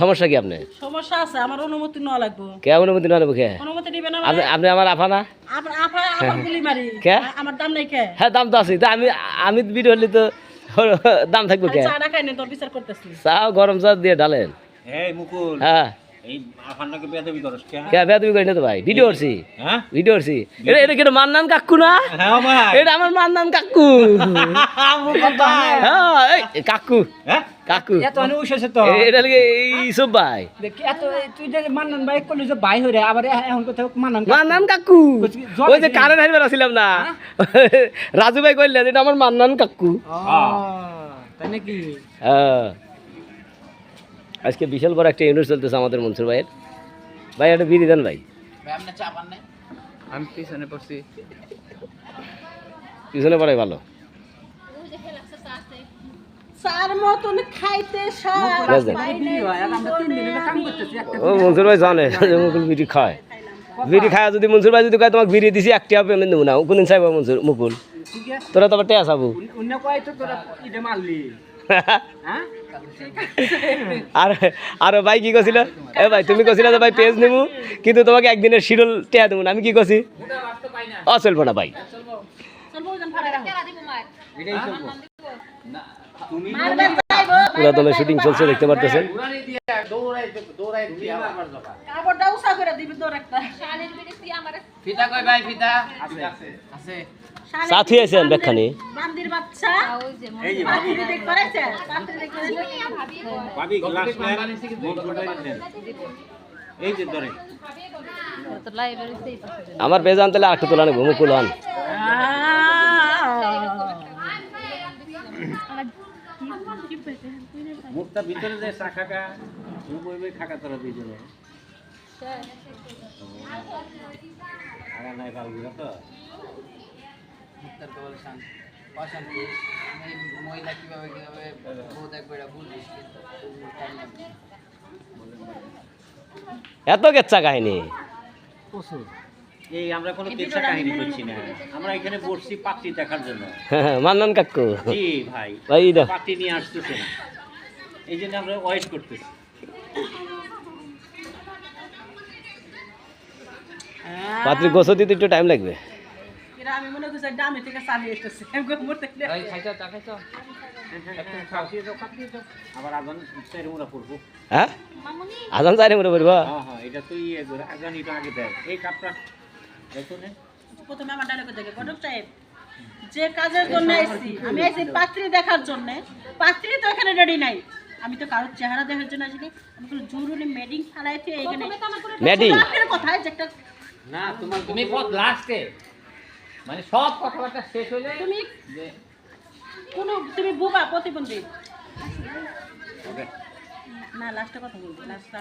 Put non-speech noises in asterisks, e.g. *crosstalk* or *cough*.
সমস্যা কি আপনি? সমস্যা আছে আমার অনুমতি নেওয়া লাগবে। কে অনুমতি না লাগবো কে? অনুমতি দিবেন না আপনি মানে আপনি আমার আফা না? আপনার আফা আমার গুলি মারি। কে? আমার দাম নাই কে? হ্যাঁ দাম তো আছে তা আমি আমি ভিডিও হলে তো *laughs* দাম থাকবে কে? চা খাই না তোর বিচার করতেছি। চা গরম চা দিয়ে ঢালেন। এই মুকুল। হ্যাঁ। ভিডিও করছি। হ্যাঁ? ভিডিও করছি। এটা এটা কেন মান্নান কাকু না? হ্যাঁ এটা আমার মান্নান কাকু। হ্যাঁ হ্যাঁ? এটা লাগে ভাই। তুই যে মান্নান ভাই করলি যে ভাই হয়ে আবার এখন কোথাও মান্নান মান্নান কাকু। ওই যে কারেন্ট হারিবার আসছিলাম না। রাজু ভাই কইলেন এটা আমার মান্নান কাকু। তাই নাকি? হ্যাঁ। আজকে বিশাল বড় একটা ইউনিট চলতেছে আমাদের মনসুর ভাইয়ের। ভাই একটা বিড়ি দেন ভাই। আমি পিছনে পড়ছি। পিছনে পড়াই ভালো। চার মতন খাইতে সব বুঝলেন? আমরা তিন দিন কাম করতেছি একটা ও মনসুর ভাই জানে বিড়ি খায়। বিড়ি খায় যদি মনসুর ভাই যদি কয় তোমাকে বিড়ি দিছি একটি পেমেন্ট দেবো না কোনদিন চাইব মনসুর মুকুল। ঠিক আছে। তোরা তো আবার টেয়া চাবো। আর আর ভাই কি কছিল এ ভাই, তুমি কছিল যে ভাই পেজ নেব কিন্তু তোমাকে একদিনের শিরল টেয়া দেবো আমি কি কছি অ, চলবো না ভাই। শুটিং চলছে, দেখতে সাথী আছেন ব্যাখ্যানি বাচ্চা? এই যে পাত্রী দেখ করেছে পাত্রী দেখ করেছে ভাবি গ্লাস নেন মুকুল ভাই নেন। এই যে ধরে। আমার আনতে আর একটু তোলা মুখটা ভিতরে যে খাকা তোরা দুইজনে আগা নাই পারবি না তো। উত্তর কেবল শান্তি। অশান্তি মহিলা কীভাবে কীভাবে বউ দেখবে এটা বুঝিস কিন্তু টাইম লাগবে। এত গেচ্ছা কাহিনী? এই আমরা কোনো কেচ্ছা কাহিনী করছি না। আমরা এখানে বসছি পাত্রী দেখার জন্য। *laughs* মান্নান কাকু। জি ভাই। ভাই পাত্রী নিয়ে আসতেছে না। এই জন্য আমরা ওয়েট করতেছি। পাত্রী গোসো দিতে একটু টাইম লাগবে। এরা আমি মনে করছি ডামি থেকে চালিয়ে এসেছে। আজান মোড়া হ্যাঁ? আজান চাই মনে পড়ব? হ্যাঁ হ্যাঁ এটা তুই ইয়ে আজান এটা আগে দেয়। এই কাপটা প্রথমে আমার ডায়লগ দেখে ঘটক সাহেব যে কাজের জন্য আইছি আমি আইছি পাত্রী দেখার জন্য। পাত্রী তো এখানে রেডি নাই। আমি তো কারোর চেহারা দেখার জন্য আসিনি। আমি কোনো জরুরি মেডিং ফালাইছি এখানে Meeting? আপনার কথায় যে একটা না তোমার তুমি লাস্টে মানে সব কথাবার্তা শেষ হয়ে যায়। তুমি কোন তুমি বুবা প্রতিবন্ধী। না লাস্টে কথা বলব লাস্টে